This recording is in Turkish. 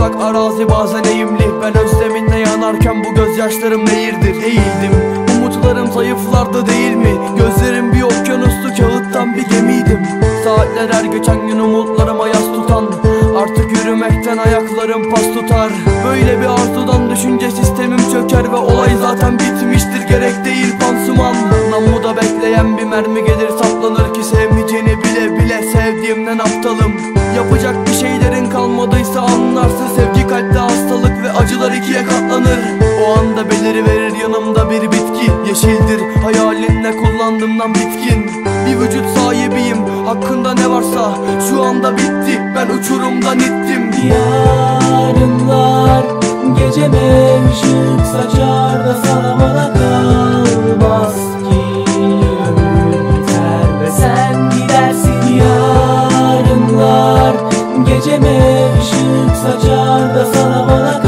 kurak arazi bazen eğimli Ben özleminle yanarken bu gözyaşlarım nehirdir Eğildim umutlarım zayıflardı değil mi? Gözlerim bir okyanustu kağıttan bir gemiydim. Saatler her geçen gün umutlarıma yas tutan. Artık yürümekten ayaklarım pas tutar. Böyle bir arzudan düşünce sistemim çöker Ve olay zaten bitmiştir. Gerek değil pansuman. Namuda bekleyen bir mermi gelir saplanır ki Sevmeyeceğini bile bile sevdiğimden aptalım. Yapacak bir şeylerin kalmadıysa anlarsın kalpte hastalık ve acılar ikiye katlanır. O anda beliri verir yanımda bir bitki. Yeşildir hayalinle kullandığımdan bitkin. Bir vücut sahibiyim hakkında ne varsa Şu anda bitti. Ben uçurumdan ittim. Yarınlar geceme ışık saçar da sana bana Yarınlar geceme ışık saçar da sana bana